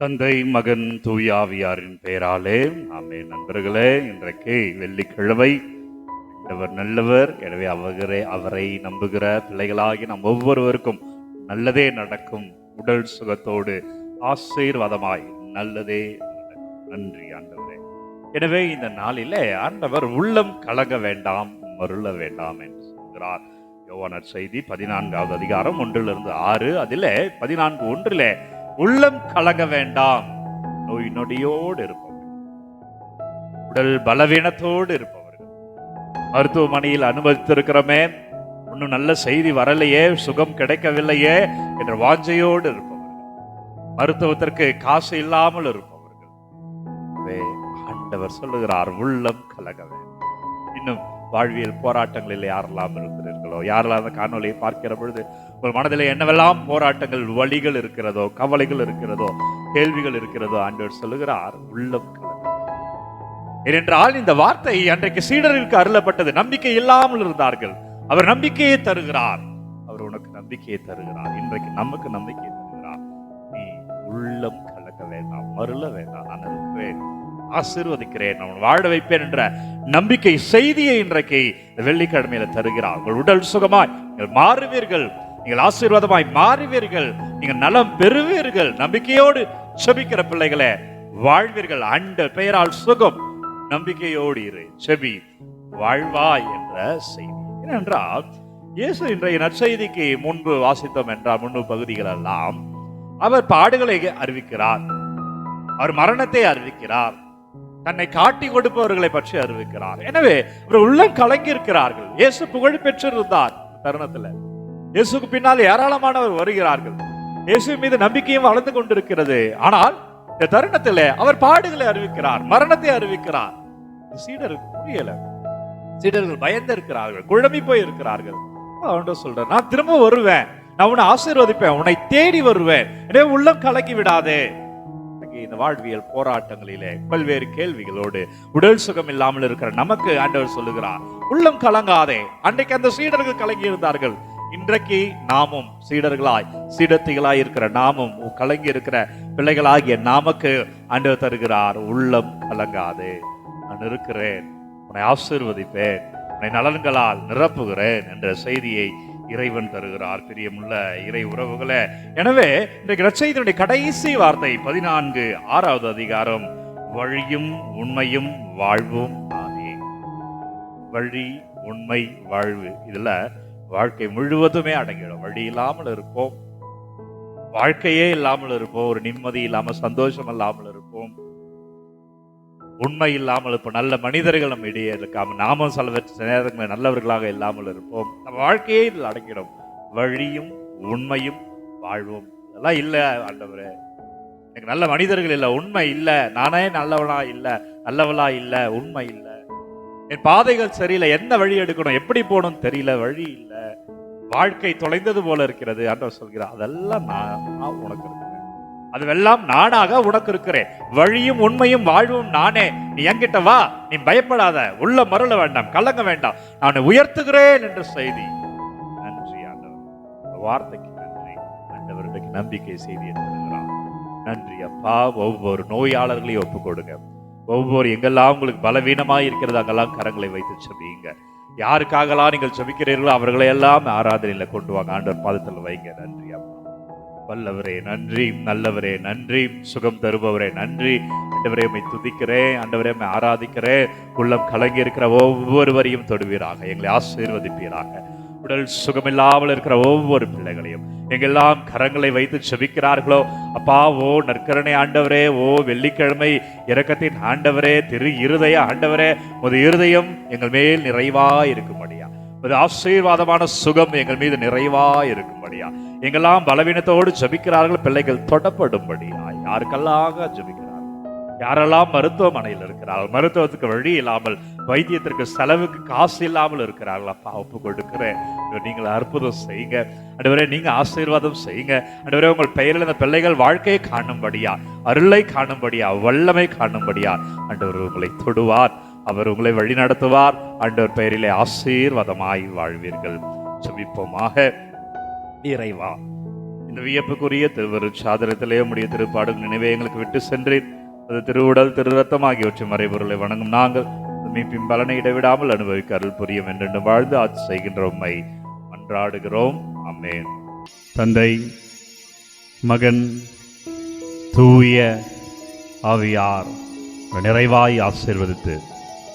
தந்தை மகன் தூயாவியாரின் பெயராலே ஆமே நண்பர்களே இன்றைக்கு வெள்ளிக்கிழமை. ஆண்டவர் நல்லவர். எனவே அவரே அவரை நம்புகிற பிள்ளைகளாகி நம் ஒவ்வொருவருக்கும் நல்லதே நடக்கும். உடல் சுகத்தோடு ஆசீர்வாதமாய் நல்லதே நன்றி ஆண்டவரே. எனவே இந்த நாளிலே ஆண்டவர் உள்ளம் கலங்க வேண்டாம் மருள வேண்டாம் என்று சொல்கிறார். யோவானர் செய்தி பதினான்காவது அதிகாரம் ஒன்றிலிருந்து ஆறு அதில் பதினான்கு ஒன்றிலே உள்ளம் கலங்க வேண்டாம். நோய் நொடியோடு இருப்பவர்கள். உடல் பலவீனத்தோடு இருப்பவர்கள். மருத்துவமனையில் அனுமதித்திருக்கிறோமே. ஒன்றும் நல்ல செய்தி வரலையே. சுகம் கிடைக்கவில்லையே என்ற வாஞ்சையோடு இருப்பவர்கள். மருத்துவத்திற்கு காசு இல்லாமல் இருப்பவர்கள். ஆண்டவர் சொல்லுகிறார் உள்ளம் கலங்க வேண்டும். இன்னும் வாழ்வியல் போராட்டங்களில் யாரெல்லாம் இருக்கிறீர்களோ யாரெல்லாம் அந்த காணொலியை பார்க்கிற பொழுது உங்கள் மனதில் என்னவெல்லாம் போராட்டங்கள் வழிகள் இருக்கிறதோ கவலைகள் இருக்கிறதோ கேள்விகள் இருக்கிறதோ ஆண்டவர் சொல்லுகிறார் உள்ளம் ஏனென்றால் இந்த வார்த்தை அன்றைக்கு சீடருக்கு அருளப்பட்டது. நம்பிக்கை இல்லாமல் இருந்தார்கள். அவர் நம்பிக்கையை தருகிறார். அவர் உனக்கு நம்பிக்கையை தருகிறார். இன்றைக்கு நமக்கு நம்பிக்கையை தருகிறார். நீ உள்ளம் கலக்க வேண்டாம் மருள வேண்டாம் நான் இருக்கிறேன் ஆசீர்வதிக்கிறேன் நான் வாழ வைப்பேன் என்ற நம்பிக்கை செய்தியை இன்றைக்கு வெள்ளிக்கிழமையில தருகிறார். உங்கள் உடல் சுகமாய் நீங்கள் மாறுவீர்கள். நீங்கள் ஆசீர்வாதமாய் மாறுவீர்கள். நீங்கள் நலம் பெறுவீர்கள். நம்பிக்கையோடு செபிக்கிற பிள்ளைகளே வாழ்வீர்கள். அண்ட பெயரால் சுகம் நம்பிக்கையோடு இரு. செபி வாழ்வாய் என்ற செய்தி. ஏனென்றால் இயேசு இன்றைய நற்செய்திக்கு முன்பு வாசித்தோம் என்றால் முன்பு பகுதிகள் எல்லாம் அவர் பாடுகளை அறிவிக்கிறார். அவர் மரணத்தை அறிவிக்கிறார். தன்னை காட்டி கொடுப்பவர்களை பற்றி அறிவிக்கிறார். எனவே இவர் உள்ளம் கலங்கி இருக்கிறார்கள் இயேசு புகழ் பெற்றிருந்தார் தருணத்துல. இயேசுக்கு பின்னால் ஏராளமானவர் வருகிறார்கள். இயேசு மீது நம்பிக்கையும் வளர்ந்து கொண்டிருக்கிறது. ஆனால் இந்த தருணத்துல அவர் பாடுகளை அறிவிக்கிறார் மரணத்தை அறிவிக்கிறார். சீடருக்கு புரியல. சீடர்கள் பயந்து இருக்கிறார்கள் குழம்பி போய் இருக்கிறார்கள் அவன் சொல்றேன் நான் திரும்ப வருவேன். நான் உன்னை ஆசீர்வதிப்பேன் உன்னை தேடி வருவேன். எனவே உள்ளம் கலக்கி விடாதே. இன்னைக்கு இந்த வாழ்வியல் போராட்டங்களிலே பல்வேறு கேள்விகளோடு உடல் சுகம் இல்லாமல் இருக்கிற நமக்கு ஆண்டவர் சொல்லுகிறார் உள்ளம் கலங்காதே. அன்றைக்கு அந்த சீடர்கள் கலங்கி இருந்தார்கள் இன்றைக்கு நாமும் சீடர்களாய் சீடத்திகளாய் இருக்கிற நாமும் கலங்கி இருக்கிற பிள்ளைகளாகிய நாமக்கு ஆண்டவர் தருகிறார் உள்ளம் கலங்காதே. நான் இருக்கிறேன். உன்னை ஆசீர்வதிப்பேன். உன்னை நலன்களால் நிரப்புகிறேன் என்ற செய்தியை இறைவன் தருகிறார். பிரியமுள்ள இறை உறவுகளே. எனவே இன்றைக்கு நற்செய்தியுடைய கடைசி வார்த்தை பதினான்கு ஆறாவது அதிகாரம். வழியும் உண்மையும் வாழ்வும் நானே வழி உண்மை வாழ்வு. இதுல வாழ்க்கை முழுவதுமே அடங்கிடும் வழி இல்லாமல் இருப்போம். வாழ்க்கையே இல்லாமல் இருப்போம். ஒரு நிம்மதி இல்லாமல் சந்தோஷம் இல்லாமல் இருப்போம். உண்மை இல்லாமல் இருப்போம் நல்ல மனிதர்கள் நம்ம இடையே இருக்காம நாமும் சில நேரங்களில் நல்லவர்களாக இல்லாமல் இருப்போம். நம்ம வாழ்க்கையே இதில் அடங்கிடும். வழியும் உண்மையும் வாழ்வும். இதெல்லாம் இல்லை ஆண்டவரே. எனக்கு நல்ல மனிதர்கள் இல்லை உண்மை இல்லை. நானே நல்லவனா இல்லை நல்லவளா இல்லை உண்மை இல்லை. என் பாதைகள் சரியில்லை என்ன வழி எடுக்கணும் எப்படி போகணும்னு தெரியல வழி இல்லை. வாழ்க்கை தொலைந்தது போல இருக்கிறது ஆண்டவர் சொல்கிறார். அதெல்லாம் நான் உனக்கு அதுவெல்லாம் நானாக உனக்கு இருக்கிறேன் வழியும் உண்மையும் வாழ்வும் நானே. நீ என்கிட்ட வா. நீ பயப்படாத. உள்ள மருள வேண்டாம். கலங்க வேண்டாம். நான் உயர்த்துகிறேன் என்ற செய்தி. நன்றி ஆண்டவர். வார்த்தைக்கு நன்றி. ஆண்டவர் நம்பிக்கை செய்தி நன்றி அப்பா. ஒவ்வொரு நோயாளர்களையும் ஒப்பு கொடுங்க ஒவ்வொரு எங்கெல்லாம் உங்களுக்கு பலவீனமாக இருக்கிறது அங்கெல்லாம் கரங்களை வைத்து செபியுங்க. யாருக்காகலாம் நீங்கள் செபிக்கிறீர்களோ அவர்களை எல்லாம் ஆராதனையில் கொண்டு வாங்க. ஆண்டவர் பாதத்தில் வைங்க. நன்றி அப்பா. வல்லவரே நன்றி. நல்லவரே நன்றி. சுகம் தருபவரே நன்றி. ஆண்டவரே உண்மை துதிக்கிறேன். ஆண்டவரே உண்மை ஆராதிக்கிறேன். உள்ளம் கலங்கி இருக்கிற ஒவ்வொருவரையும் தொடுவீராக. எங்களை ஆசீர்வதிப்பீராக. உடல் சுகமில்லாமல் இருக்கிற ஒவ்வொரு பிள்ளைகளையும் எங்கெல்லாம் கரங்களை வைத்து செபிக்கிறார்களோ அப்பா ஓ நற்கரணை ஆண்டவரே ஓ வெள்ளிக்கிழமை இரக்கத்தின் ஆண்டவரே திரு இருதய ஆண்டவரே முது இருதயம் எங்கள் மேல் நிறைவா இருக்கும் ஒரு ஆசீர்வாதமான சுகம் எங்கள் மீது நிறைவா இருக்கும்படியா. எங்கெல்லாம் பலவீனத்தோடு ஜபிக்கிறார்கள் பிள்ளைகள் தொடப்படும்படியா. யாருக்கெல்லாம் ஜபிக்கிறார்கள்? யாரெல்லாம் மருத்துவமனையில் இருக்கிறார்கள்? மருத்துவத்துக்கு வழி இல்லாமல் வைத்தியத்திற்கு செலவுக்கு காசு இல்லாமல் இருக்கிறார்கள். அப்பா ஒப்பு கொடுக்கிறேன். நீங்கள் அற்புதம் செய்யுங்க. அண்டவரே நீங்கள் ஆசீர்வாதம் செய்யுங்க. அண்டவரே உங்கள் பெயரில் இந்த பிள்ளைகள் வாழ்க்கையை காணும்படியா அருளை காணும்படியா வல்லமை காணும்படியா. அன்றுவர் உங்களை தொடுவார். அவர் உங்களை வழி நடத்துவார். ஆண்டவர் பெயரிலே ஆசீர்வாதமாய் வாழ்வீர்கள். ஜெபிப்போமாக. இறைவா இந்த வியப்புக்குரிய திருவரு சாதனத்திலே உடைய திருப்பாடும் நினைவை எங்களுக்கு விட்டு சென்றேன் அது திருவுடல் திரு ரத்தம் ஆகியவற்றின் மறைபொருளை வணங்கும் நாங்கள். மீட்பின் பலனை இடைவிடாமல் அனுபவிக்க அருள் புரியும் என்று வாழ்ந்து ஆட்சி செய்கின்ற உண்மை மன்றாடுகிறோம். அம்மேன் தந்தை மகன் தூய ஆவியார் நிறைவாய் ஆசீர்வதித்து